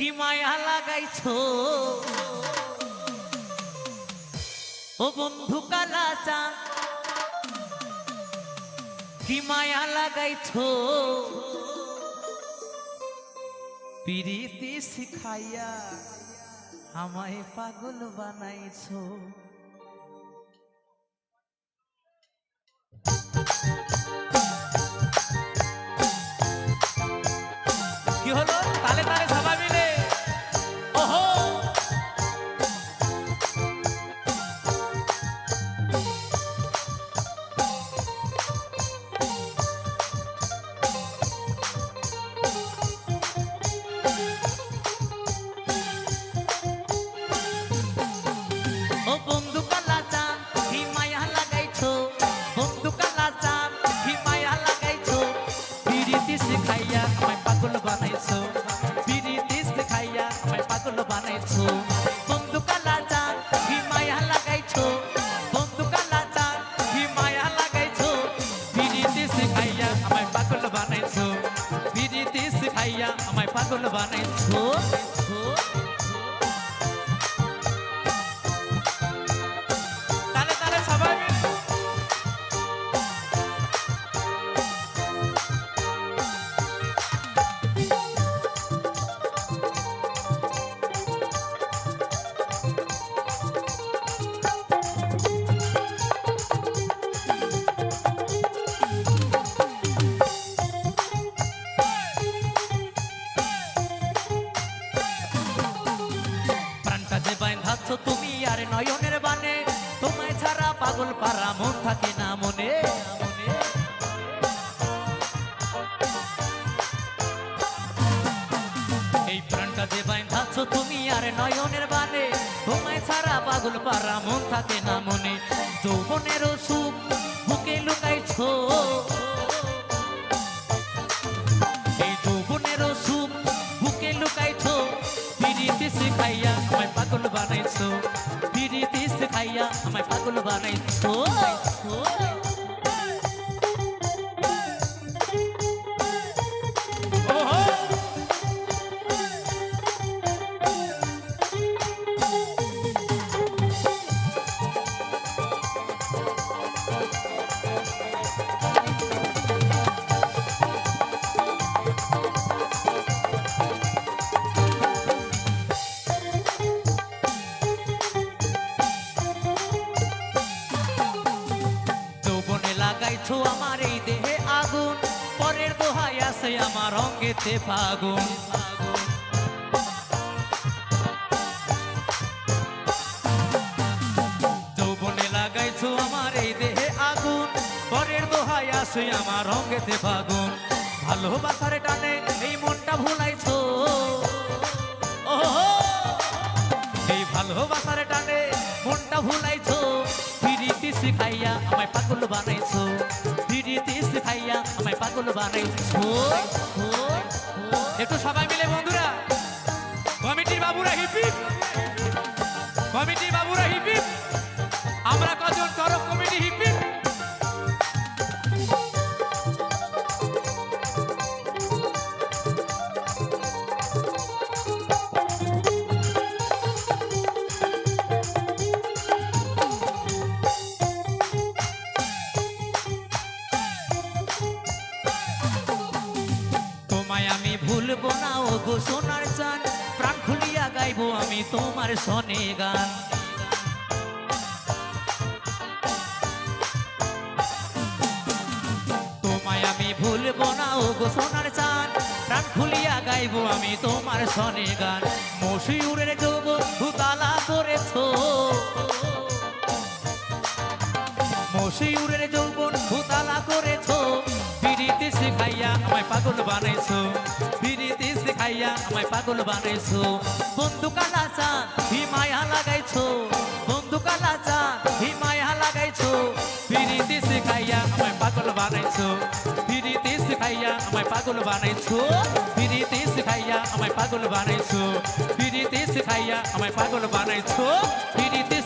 কি মায়া লাগাইছো? ও বন্ধু কালা চাঁদ কি মায়া লাগাইছো? পিরিতি শিখাইয়া আমায় পাগল বানাইছো। কি হলো? তালে তালে সবাই পাগল বানাইছো, বিড়ি দিস খাইয়া আমায় পাগল বানাইছো। বন্ধু কালা চা ঘি মায়া লাগাইছো। বন্ধু কালা চা ঘি মায়া লাগাইছো। বিড়ি দিস খাইয়া আমায় পাগল বানাইছো। বিড়ি দিস খাইয়া আমায় পাগল বানাইছো। নয়নের বানে, তোমায় ছাড়া পাগল পারা মন থাকে না মনে। এই প্রাণটা যে বাইন্ধাচ্ছ তুমি আর নয়নের বানে, তোমায় ছাড়া পাগল পারা মন থাকে না মনে। যৌবনের সুখ বুকে লুকাইছো। এই যৌবনের সুখ বুকে লুকাইছো। পিরিতি শিখাইয়া আমায় পাগল বানাইছো। পাগল বানাইছো? লাগাইছো আমার এই দেহে আগুন, পরের দোহাই আছে আমার অঙ্গেতে ফাগুন। যৌবনে লাগাইছো আমার এই দেহে আগুন, পরের দোহাই আছে আমার অঙ্গেতে ফাগুন। ভালোবাসার টানে এই মনটা ভুলাইছো। এই ভালোবাসার টানে মনটা ভুলাইছো। পিরিতি শিখাইয়া আমায় পাগল বানাইছো। একটু সবাই মিলে বন্ধুরা, কমিটির বাবুরা হিপি, কমিটির বাবুরা হিপি। আমরা কজন তরফ কমিটি হিপি? আমি ভুলবো না ও গো সোনার চান প্রাণ খুলিয়া গাইবো আমি তোমার সনে গান। তোমায় আমি ভুলবো না ও গো সোনার চান প্রাণ খুলিয়া গাইবো আমি তোমার সনে গান। মশিউরের যোগ হুতালা করেছ। মশিউরের করেছ খাইয়া আমায় পাগল বানাইছো। বিড়িতে খাইয়া আমায় পাগল বানাইছো। বন্ধু কালা চান হি মায়া লাগাইছো। বন্ধু কালা চান হি মায়া লাগাইছো। বিড়িতে খাইয়া আমায় পাগল বানাইছো। বিড়িতে খাইয়া আমায় পাগল বানাইছো। বিড়িতে খাইয়া আমায় পাগল বানাইছো। বিড়িতে খাইয়া আমায় পাগল বানাইছো। বিড়িতে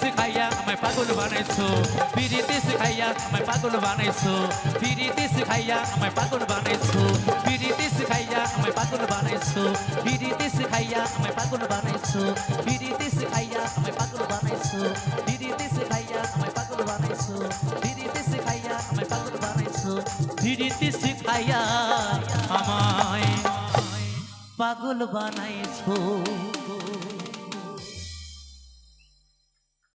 বানাইছো। পিরিতি শিখাইয়া আমায় পাগল বানাইছো। পিরিতি শিখাইয়া আমায় পাগল বানাইছো। পিরিতি শিখাইয়া আমায় পাগল বানাইছো। পিরিতি শিখাইয়া আমায় পাগল বানাইছো। বিড়িতে শিখাইয়া আমায় পাগল বানাইছো। বিড়িতে শিখাইয়া আমায় পাগল বানাইছো। বিড়িতে শিখাইয়া আমায় পাগল বানাইছো। বিড়িতে শিখাইয়া আমায় পাগল বানাইছো।